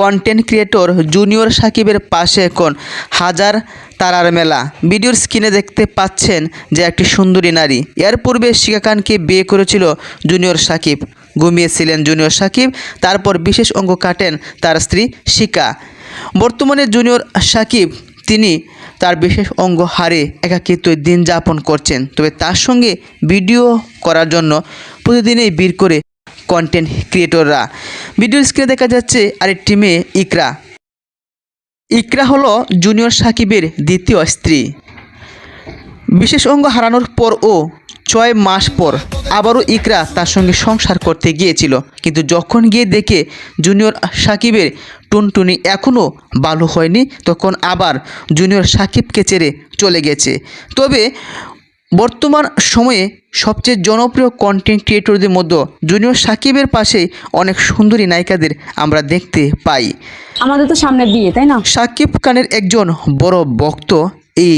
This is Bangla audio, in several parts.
কন্টেন্ট ক্রিয়েটর জুনিয়র সাকিবের পাশে এখন হাজার তারার মেলা। ভিডিওর স্ক্রিনে দেখতে পাচ্ছেন যে একটি সুন্দরী নারী। এর পূর্বে শিকা খানকে বিয়ে করেছিল জুনিয়র সাকিব ঘুমিয়েছিলেন জুনিয়র সাকিব তারপর বিশেষ অঙ্গ কাটেন তার স্ত্রী শিকা। বর্তমানে জুনিয়র সাকিব তিনি তার বিশেষ অঙ্গ হারে একাকিত্ব দিন যাপন করছেন। তবে তার সঙ্গে ভিডিও করার জন্য প্রতিদিনই বীর করে কন্টেন্ট ক্রিয়েটররা ভিডিও স্ক্রিনে দেখা যাচ্ছে আরেকটি মেয়ে, ইকরা। ইকরা হলো জুনিয়র সাকিবের দ্বিতীয় স্ত্রী। বিশেষ অঙ্গ হারানোর পরও ছয় মাস পর আবারও ইকরা তার সঙ্গে সংসার করতে গিয়েছিল। কিন্তু যখন গিয়ে দেখে জুনিয়র সাকিবের টুনটুনি এখনও ভালো হয়নি, তখন আবার জুনিয়র সাকিবকে ছেড়ে চলে গেছে। তবে বর্তমান সময়ে সবচেয়ে জনপ্রিয় কন্টেন্ট ক্রিয়েটরদের মধ্যে জুনিয়র সাকিবের পাশে অনেক সুন্দরী নায়িকাদের আমরা দেখতে পাই। আমাদের তো সামনে বিয়ে তাই না? সাকিব খানের একজন বড় ভক্ত এই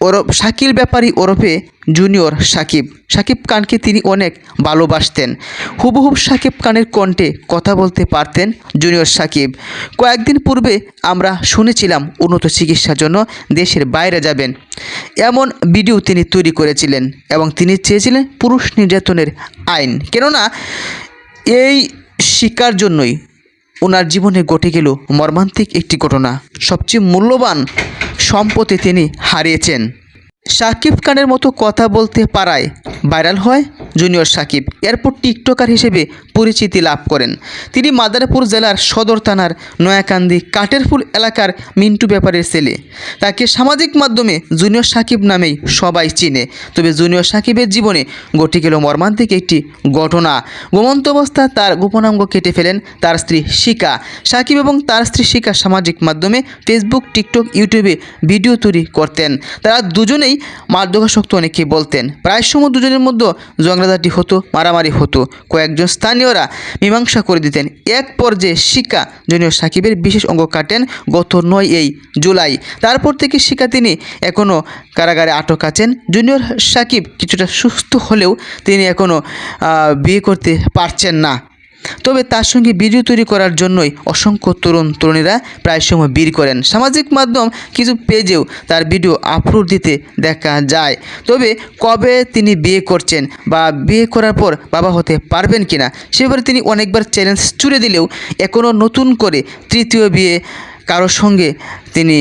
ওরফ শাকিল ব্যাপারী ওরফে জুনিয়র সাকিব। সাকিব খানকে তিনি অনেক ভালোবাসতেন। হুবহুব সাকিব খানের কণ্ঠে কথা বলতে পারতেন জুনিয়র সাকিব। কয়েকদিন পূর্বে আমরা শুনেছিলাম উন্নত চিকিৎসার জন্য দেশের বাইরে যাবেন। এমন ভিডিও তিনি তৈরি করেছিলেন এবং তিনি চেয়েছিলেন পুরুষ নির্যাতনের আইন। কেননা এই শিকার জন্যই ওনার জীবনে ঘটে গেল মর্মান্তিক একটি ঘটনা। সবচেয়ে মূল্যবান সম্পত্তি তিনি হারিয়েছেন। শাকিব খানের মতো কথা বলতে পারায় ভাইরাল হয় জুনিয়র সাকিব এরপর টিকটকার হিসেবে পরিচিতি লাভ করেন। তিনি মাদারীপুর জেলার সদর থানার নয়াকান্দি কাটেরফুল এলাকার মিন্টু ব্যাপারের ছেলে। তাকে সামাজিক মাধ্যমে জুনিয়র সাকিব নামেই সবাই চিনে। তবে জুনিয়র সাকিবের জীবনে ঘটে গেল মর্মান্তিক একটি ঘটনা। ঘুমন্ত অবস্থা তার গোপনাঙ্গ কেটে ফেলেন তার স্ত্রী শিকা। সাকিব এবং তার স্ত্রী শিকা সামাজিক মাধ্যমে ফেসবুক, টিকটক, ইউটিউবে ভিডিও তৈরি করতেন। তারা দুজনেই মাদকাসক্ত অনেকে বলতেন। প্রায় সময় দুজনের মধ্যে জংরাদাটি হতো, মারামারি হতো। কয়েকজন স্থানীয়রা মীমাংসা করে দিতেন। এক পর্যায়ে শিকা জুনিয়র সাকিবের বিশেষ অঙ্গ কাটেন গত নয় এই জুলাই। তারপর থেকে শিকা তিনি এখনও কারাগারে আটক আছেন। জুনিয়র সাকিব কিছুটা সুস্থ হলেও তিনি এখনও বিয়ে করতে পারছেন না। তবে তার সঙ্গে ভিডিও তৈরি করার জন্যই অসংখ্য তরুণ তরুণীরা প্রায় সময় বীর করেন। সামাজিক মাধ্যম কিছু পেজেও তার ভিডিও আপলোড দিতে দেখা যায়। তবে কবে তিনি বিয়ে করছেন বা বিয়ে করার পর বাবা হতে পারবেন কিনা সেবারে তিনি অনেকবার চ্যালেঞ্জ ছুড়ে দিলেও এখনও নতুন করে তৃতীয় বিয়ে কারোর সঙ্গে তিনি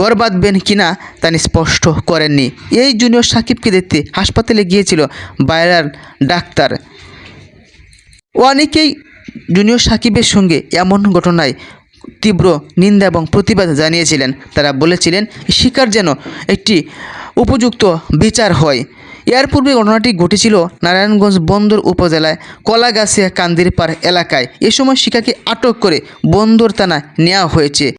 গড় বাঁধবেন কিনা তা স্পষ্ট করেননি। এই জুনিয়র সাকিবকে দেখতে হাসপাতালে গিয়েছিল বাইরার ডাক্তার। অনেকেই জুনিয়র সাকিবের সঙ্গে এমন ঘটনায় তীব্র নিন্দা এবং প্রতিবাদ জানিয়েছিলেন। তারা বলেছিলেন, শিকার যেন একটি উপযুক্ত বিচার হয়। এর পূর্বে ঘটনাটি ঘটেছিল নারায়ণগঞ্জ বন্দর উপজেলায় কলাগাছিয়া কান্দিরপাড় এলাকায়। এ সময় শিকাকে আটক করে বন্দর থানায় নেওয়া হয়েছে।